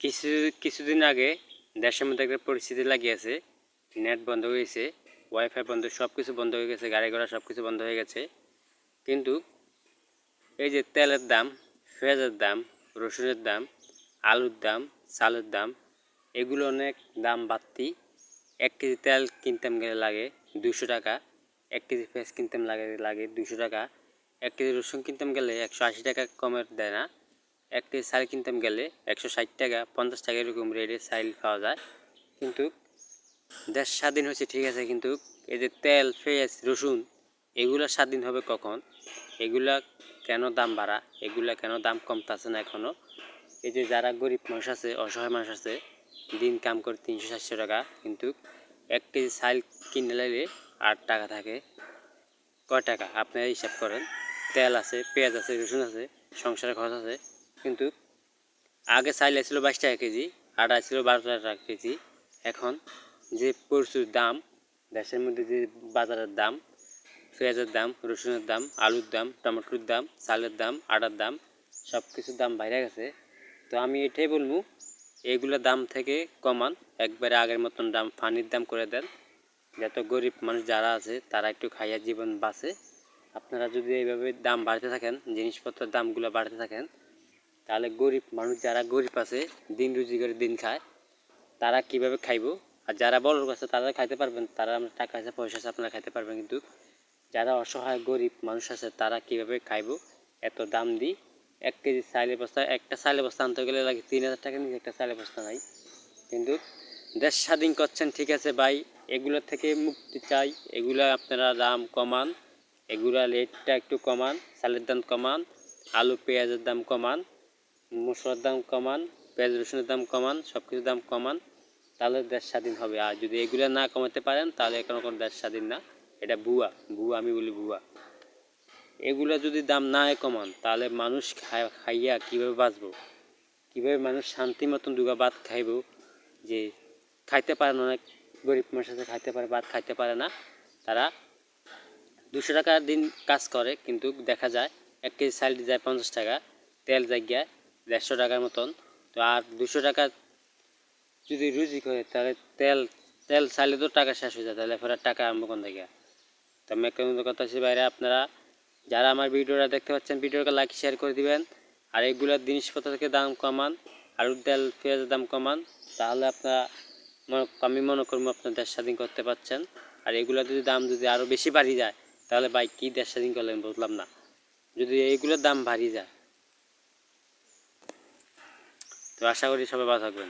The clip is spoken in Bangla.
কিছু, কিছুদিন আগে দেশের মধ্যে একটা পরিস্থিতি লাগিয়েছে নেট বন্ধ হয়ে গেছে ওয়াইফাই বন্ধ সব কিছু বন্ধ হয়ে গেছে, গাড়ি ঘোড়া সব কিছু বন্ধ হয়ে গেছে। কিন্তু এই যে তেলের দাম, পেঁয়াজের দাম, রসুনের দাম, আলুর দাম, চালের দাম, এগুলো অনেক দাম বাড়তি। এক কেজি তেল কিনতাম গেলে লাগে দুশো টাকা, এক কেজি পেঁয়াজ কিনতাম লাগে লাগে দুশো টাকা, এক কেজি রসুন কিনতাম গেলে একশো আশি টাকা কমের দেয় না। এক কেজি চাল কিনতাম গেলে একশো ষাট টাকা, পঞ্চাশ টাকা এরকম রেটে সাইল পাওয়া যায়। কিন্তু দেশ স্বাধীন হয়েছে, ঠিক আছে, কিন্তু এই যে তেল, পেঁয়াজ, রসুন, এগুলা স্বাধীন হবে কখন? এগুলা কেন দাম বাড়া? এগুলা কেন দাম কমতেছে না এখনও এই যে যারা গরিব মানুষ আছে, অসহায় মানুষ আছে, দিন কাম করে তিনশো চারশো টাকা, কিন্তু এক কেজি চাল কিনে লাইলে আট টাকা থাকে। কয় টাকা? আপনারা হিসাব করেন। তেল আছে, পেঁয়াজ আছে, রসুন আছে সংসারের খরচ আছে। কিন্তু আগে চাইল ছিল বাইশ টাকা কেজি, আটা ছিল বারো টাকা কেজি। এখন যে প্রচুর দাম, দেশের মধ্যে যে বাজারের দাম, পেঁয়াজের দাম, রসুনের দাম, আলুর দাম, টমেটোর দাম, চালের দাম, আটার দাম সব কিছুর দাম বাইরে গেছে। তো আমি এটাই বলব এইগুলোর দাম থেকে কমান, একবারে আগের মতন দাম, পানির দাম করে দেন। যত গরিব মানুষ যারা আছে, তারা একটু খাইয়া জীবন বাঁচে। আপনারা যদি এইভাবে দাম বাড়তে থাকেন, জিনিসপত্রের দামগুলো বাড়তে থাকেন তাহলে গরিব মানুষ যারা গরিব আছে, দিন রুজি করে দিন খায়, তারা কীভাবে খাইবো? আর যারা বড় লোক আছে, তারা খাইতে পারবেন, তারা আমরা টাকা আছে, পয়সা আছে, আপনারা খাইতে পারবেন, কিন্তু যারা অসহায় গরিব মানুষ আছে, তারা কীভাবে খাইবো? এত দাম দিই, এক কেজি চাইলের বস্তা, একটা চাইলের বস্তা আনতে গেলে লাগে তিন হাজার টাকা নিয়ে একটা চাইলের বস্তা নাই। কিন্তু দেশ স্বাধীন করছেন, ঠিক আছে ভাই এগুলোর থেকে মুক্তি চাই, এগুলা আপনারা দাম কমান, এগুলা রেটটা একটু কমান, চালের দাম কমান, আলু, পেঁয়াজের দাম কমান মশলার দাম কমান, পেঁয়াজ রসুনের দাম কমান সব কিছুর দাম কমান, তাহলে দেশ স্বাধীন হবে। আর যদি এগুলো না কমাতে পারেন, তাহলে কোনো কোনো দেশ স্বাধীন না। এটা ভুয়া ভুয়া, আমি বলি ভুয়া। এগুলো যদি দাম না কমান, তাহলে মানুষ খাই- খাইয়া কীভাবে বাঁচবো? কীভাবে মানুষ শান্তি মতন দুগা ভাত খাইব যে খাইতে পারে না, অনেক গরিব মানুষ আছে, খাইতে পারে, ভাত খাইতে পারে না। তারা দুশো টাকা দিন কাজ করে, কিন্তু দেখা যায়, এক কেজি চাল যায় পঞ্চাশ টাকা, তেল জায়গায় দেড়শো টাকার মতন। তো আর দুশো টাকা যদি রুজি করে, তাহলে তেল তেল চাইলে তো টাকা শেষ হয়ে যায়, তাহলে ফেরার টাকা আরম্ভ কোন থেকে? তো আমি একটা কথা হচ্ছে বাইরে আপনারা যারা আমার ভিডিওটা দেখতে পাচ্ছেন ভিডিওটা লাইক শেয়ার করে দিবেন। আর এগুলোর জিনিসপত্র থেকে দাম কমান আলুর তেল পেঁয়াজের দাম কমান, তাহলে আপনারা আমি মনে করব আপনার দেশ স্বাধীন করতে পারছেন। আর এগুলো যদি দাম যদি আরও বেশি বাড়ি যায়, তাহলে বাইক কী দেশ স্বাধীন করলেন বুঝলাম না। যদি এইগুলোর দাম বাড়িয়ে যায় তো আশা করি সবাই ভালো থাকবেন।